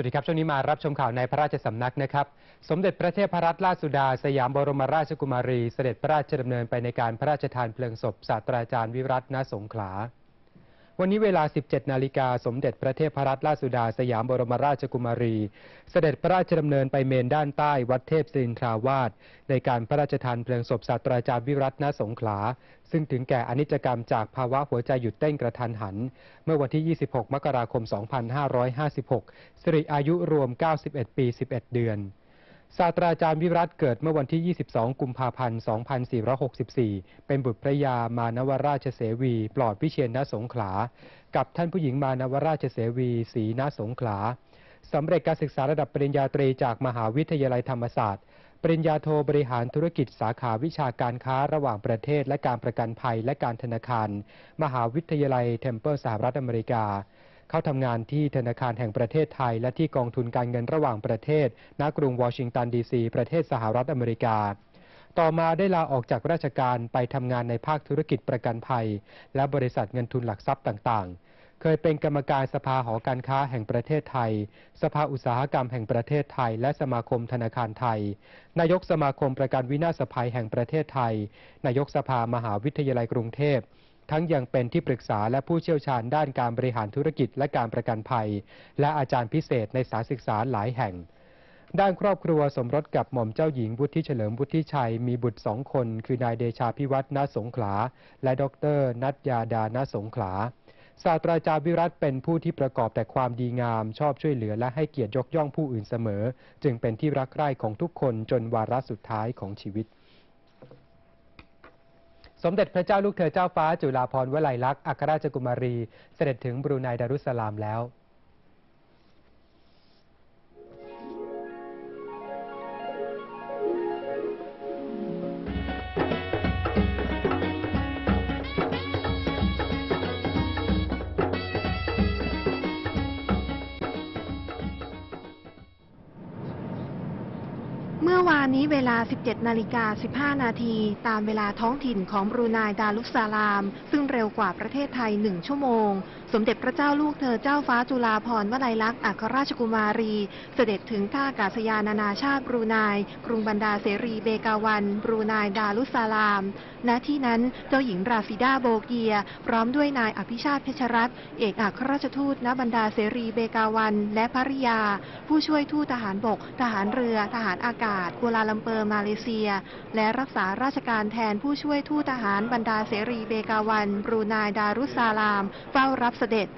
วัสดีครับ ช่วงนี้มารับชมข่าวในพระราชสำนักนะครับ สมเด็จพระเทพรัตนราชสุดา สยามบรมราชกุมารี เสด็จพระราชดำเนินไปในการพระราชทานเพลิงศพศาสตราจารย์วิรัตนสงขลา วันนี้เวลา 17 นาฬิกา สมเด็จพระเทพรัตนราชสุดาสยามบรมราชกุมารี เสด็จพระราชดำเนินไปเมนด้านใต้วัดเทพศิรินทราวาสในการพระราชทานเพลิงศพศาสตราจารย์วิรัตนสงขลา ซึ่งถึงแก่อนิจกรรมจากภาวะหัวใจหยุดเต้นกระทันหัน เมื่อวันที่ 26 มกราคม 2556 สิริอายุรวม 91 ปี 11 เดือน ศาสตราจารย์วิรัตเกิดเมื่อวันที่ 22 กุมภาพันธ์ 2464 เป็นบุตรพระยามานวราชเสวี ปลอดวิเชียนณสงขลา กับท่านผู้หญิงมานวราชเสวีศรีณสงขลาสำเร็จการศึกษาระดับปริญญาตรีจากมหาวิทยาลัยธรรมศาสตร์ ปริญญาโทบริหารธุรกิจสาขาวิชาการค้าระหว่างประเทศและการประกันภัยและการธนาคาร มหาวิทยาลัยเทมเพิลสหรัฐอเมริกา เข้าทำงานที่ธนาคารแห่งประเทศไทย และที่กองทุนการเงินระหว่างประเทศ ณ กรุงวอชิงตันดีซี ประเทศสหรัฐอเมริกา ต่อมาได้ลาออกจากราชการไปทำงานในภาคธุรกิจประกันภัย และบริษัทเงินทุนหลักทรัพย์ต่าง ๆเคยเป็นกรรมการสภาหอการค้าแห่งประเทศไทย สภาอุตสาหกรรมแห่งประเทศไทย และสมาคมธนาคารไทย นายกสมาคมประกันวินาศภัยแห่งประเทศไทย นายกสภามหาวิทยาลัยกรุงเทพ ทั้งยังเป็นที่ปรึกษาและผู้เชี่ยวชาญด้านการบริหารธุรกิจและการประกันภัย และอาจารย์พิเศษในสาศึกษาหลายแห่ง ด้านครอบครัวสมรสกับหม่อมเจ้าหญิงวุฒิเฉลิมวุฒิชัยมีบุตรสองคน คือนายเดชาพิวัฒน์ณสงขลา และดรนัทยาดาณสงขลาศาสตราจารย์วิรัตเป็นผู้ที่ประกอบแต่ความดีงาม ชอบช่วยเหลือและให้เกียรติยกย่องผู้อื่นเสมอ จึงเป็นที่รักใคร่ของทุกคนจนวาระสุดท้ายของชีวิต สมเด็จพระเจ้าลูกเธอเจ้าฟ้าจุฬาภรณ์วลัยลักษณ์อัครราชกุมารี เสด็จถึงบรูไนดารุสลามแล้ว นนี้เวลา 17 นาฬิกา 15 นาที ตามเวลาท้องถิ่นของบรูไนดารุสซาลาม ซึ่งเร็วกว่าประเทศไทย 1 ชั่วโมง สมเด็จพระเจ้าลูกเธอเจ้าฟ้าจุฬาภรณ์วลัยลักษณ์อัครราชกุมารี เสด็จถึงท่าอากาศยานานาชาติบรูไน กรุงบันดาเสรีเบกาวันบรูไนดารุสซาลาม ณ ที่นั้นเจ้าหญิงราฟิดาโบเกีย พร้อมด้วยนายอภิชาติเพชรรัตน์ เอกอัครราชทูตณบันดาเสรีเบกาวัน และภริยา ผู้ช่วยทูตทหารบก ทหารเรือ ทหารอากาศกัวลาลัมเปอร์มาเลเซีย และรักษาราชการแทนผู้ช่วยทูตทหารบรรดาเสรีเบกาวันบรูไนดารุสซาลาม เฝ้ารับเสด็จ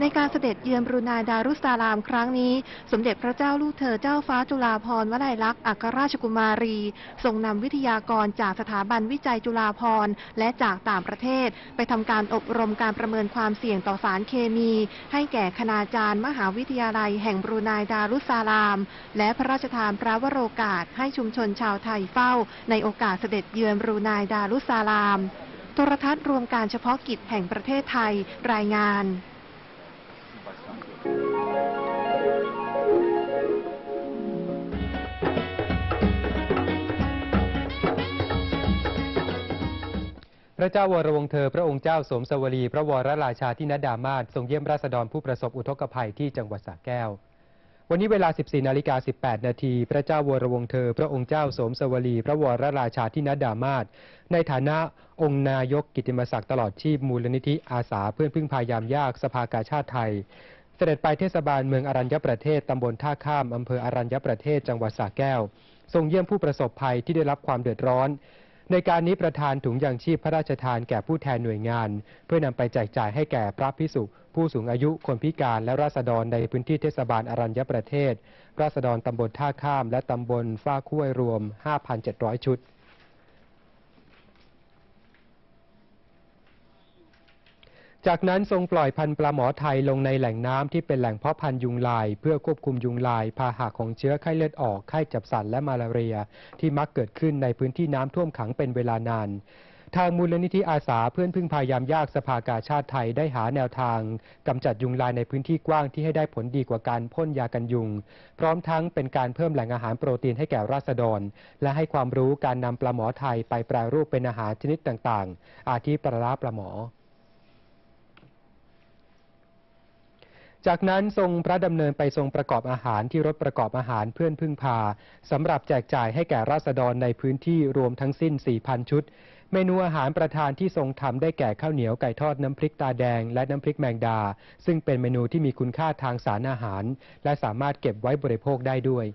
ในการเสด็จเยือนบรูไนดารุสซาลามครั้งนี้ สมเด็จพระเจ้าลูกเธอเจ้าฟ้าจุฬาภรณ์วลัยลักษณ์อัครราชกุมารี ทรงนำวิทยากรจากสถาบันวิจัยจุฬาภรณ์และจากต่างประเทศ ไปทำการอบรมการประเมินความเสี่ยงต่อสารเคมี ให้แก่คณาจารย์มหาวิทยาลัยแห่งบรูไนดารุสซาลาม และพระราชทานพระวโรกาสให้ชุมชนชาวไทยเฝ้า ในโอกาสเสด็จเยือนบรูไนดารุสซาลาม โทรทัศน์รวมการเฉพาะกิจแห่งประเทศไทยรายงาน พระเจ้าวรวงเธอพระองค์เจ้าสมสวรี พระวรราชาธินดามาศทรงเยี่ยมราษฎรผู้ประสบอุทกภัยที่จังหวัดสระแก้ว วันนี้เวลา 14นาฬิกา18 นาทีพระเจ้าวรวงเธอ พระองค์เจ้าสมสวรี พระวรราชาธินดามาศในฐานะองค์นายกกิตติมศักดิ์ตลอดชีพมูลนิธิอาสาเพื่อนพึ่งพายามยากสภากาชาติไทย เสด็จไปเทศบาลเมืองอรัญญประเทศตำบลท่าข้ามอำเภออรัญญประเทศจังหวัดสระแก้ว ทรงเยี่ยมผู้ประสบภัยที่ได้รับความเดือดร้อน ในการนี้ประธานถุงยางชีพพระราชทานแก่ผู้แทนหน่วยงาน เพื่อนำไปแจกจ่ายให้แก่พระพิสุผู้สูงอายุคนพิการและราษฎรในพื้นที่เทศบาลอรัญญประเทศ ราษฎรตำบลท่าข้าม และตำบลฟ้าคุ้วยรวม 5,700 ชุด จากนั้นทรงปล่อยพันธุ์ปลาหมอไทยลงในแหล่งน้ำที่เป็นแหล่งเพาะพันธุ์ยุงลาย เพื่อควบคุมยุงลาย พาหะของเชื้อไข้เลือดออกไข้จับสันและมาลาเรีย ที่มักเกิดขึ้นในพื้นที่น้ำท่วมขังเป็นเวลานานทางมูลนิธิอาสาเพื่อนพึ่งพายามยากสภากาชาติไทยได้หาแนวทางกำจัดยุงลายในพื้นที่กว้างที่ให้ได้ผลดีกว่าการพ่นยากันยุง พร้อมทั้งเป็นการเพิ่มแหล่งอาหารโปรตีนให้แก่ราษฎร และให้ความรู้การนำปลาหมอไทยไปแปรรูปเป็นอาหารชนิดต่างๆ อาทิปลาร้าปลาหมอ จากนั้นทรงพระดำเนินไปทรงประกอบอาหารที่รถประกอบอาหารเพื่อนพึ่งพาสำหรับแจกจ่ายให้แก่ราษฎรในพื้นที่รวมทั้งสิ้น 4,000 ชุด เมนูอาหารประทานที่ทรงทำได้แก่ข้าวเหนียวไก่ทอดน้ำพริกตาแดง และน้ำพริกแมงดา ซึ่งเป็นเมนูที่มีคุณค่าทางสารอาหาร และสามารถเก็บไว้บริโภคได้ด้วย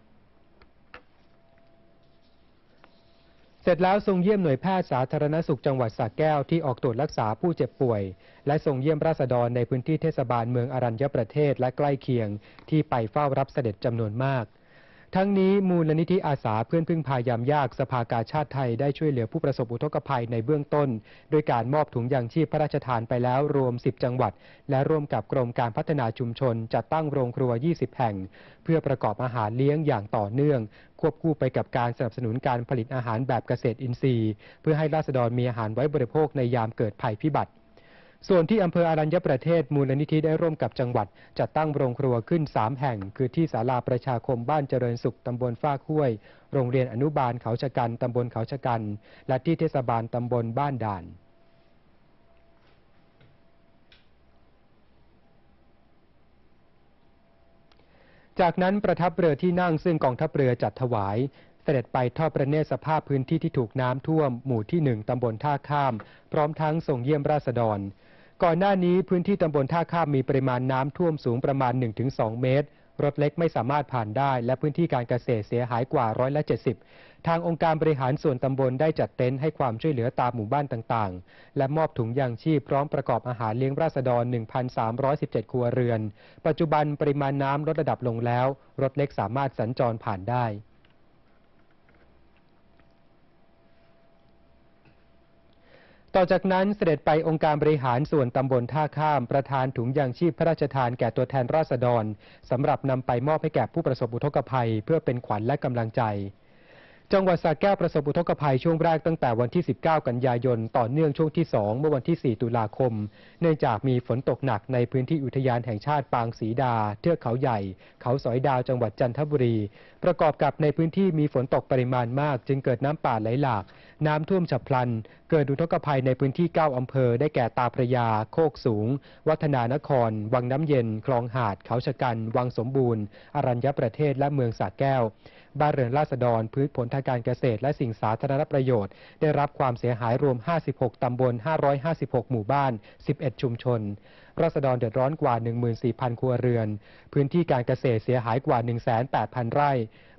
เส ร็จแล้วทรงเยี่ยมหน่วยแพทย์สาธารณสุขจังหวัดสระแก้วที่ออกตรวจรักษาผู้เจ็บป่วย และทรงเยี่ยมราษฎรในพื้นที่เทศบาลเมืองอรัญญประเทศและใกล้เคียง ที่ไปเฝ้ารับเสด็จจำนวนมาก ทั้งนี้มูลนิธิอาสาเพื่อนพึ่งพายามยากสภากาชาติไทยได้ช่วยเหลือผู้ประสบอุทกภัยในเบื้องต้น โดยการมอบถุงยางชีพพระราชทานไปแล้วรวม 10 จังหวัด และร่วมกับกรมการพัฒนาชุมชน จัดตั้งโรงครัว 20 แห่ง เพื่อประกอบอาหารเลี้ยงอย่างต่อเนื่อง ควบคู่ไปกับการสนับสนุนการผลิตอาหารแบบเกษตรอินทรีย์ เพื่อให้ราษฎรมีอาหารไว้บริโภคในยามเกิดภัยพิบัติ ส่วนที่อำเภออารัญญประเทศมูลนิธิได้ร่วมกับจังหวัด จัดตั้งโรงครัวขึ้น 3 แห่ง คือที่ศาลาประชาคมบ้านเจริญสุขตำบลฟากห้ยโรงเรียนอนุบาลเขาชะกันตำบลเขาชะกัน และที่เทศบาลตำบลบ้านด่านจากนั้นประทับเรือที่นั่งซึ่งกองทัพเรือจัดถวาย เสด็จไปทอดพระเนตรสภาพพื้นที่ที่ถูกน้ำท่วม หมู่ที่หนึ่งตำบลท่าข้าม พร้อมทั้งส่งเยี่ยมราษฎร ก่อนหน้านี้พื้นที่ตำบลท่าข้ามมีปริมาณน้ำท่วมสูงประมาณ 1-2 เมตร รถเล็กไม่สามารถผ่านได้ และพื้นที่การเกษตรเสียหายกว่าร้อยละ70 ทางองค์การบริหารส่วนตำบลได้จัดเต็นท์ให้ความช่วยเหลือตามหมู่บ้านต่างๆ และมอบถุงยางชีพพร้อมประกอบอาหารเลี้ยงราษฎร 1,317 ครัวเรือน ปัจจุบันปริมาณน้ำลดระดับลงแล้ว รถเล็กสามารถสัญจรผ่านได้ ต่อจากนั้นเสด็จไปองค์การบริหารส่วนตำบลท่าข้ามประธานถุงยางชีพพระราชทานแก่ตัวแทนราษฎรสำหรับนำไปมอบให้แก่ผู้ประสบอุทกภัย เพื่อเป็นขวัญและกำลังใจ จังหวัดสระแก้วประสบอุทกภัยช่วงแรกตั้งแต่วันที่ 19 กันยายน ต่อเนื่องช่วงที่ 2 เมื่อวันที่ 4 ตุลาคม เนื่องจากมีฝนตกหนักในพื้นที่อุทยานแห่งชาติปางศรีดา เทือกเขาใหญ่ เขาสอยดาวจังหวัดจันทบุรี ประกอบกับในพื้นที่มีฝนตกปริมาณมาก จึงเกิดน้ำป่าไหลหลากน้ำท่วมฉับพลัน เกิดอุทกภัยในพื้นที่ 9 อำเภอ ได้แก่ตาพระยา โคกสูง วัฒนานคร วังน้ำเย็น คลองหาด เขาชะกัน วังสมบูรณ์ อรัญญประเทศ และเมืองสาแก้ว บ้านเรือนราษฎร พืชผลทางการเกษตร และสิ่งสาธารณประโยชน์ ได้รับความเสียหายรวม 56 ตำบล 556 หมู่บ้าน 11 ชุมชน ราษฎรเดือดร้อนกว่า 14,000 ครัวเรือน พื้นที่การเกษตรเสียหายกว่า 18,000 ไร่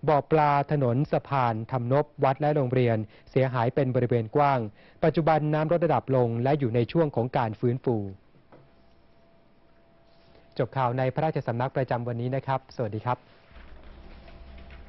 บ่อปลาถนนสะพานทำนบวัดและโรงเรียน เสียหายเป็นบริเวณกว้าง ปัจจุบันน้ำลดระดับลงและอยู่ในช่วงของการฟื้นฟูจบข่าวในพระราชสำนักประจำวันนี้นะครับ สวัสดีครับ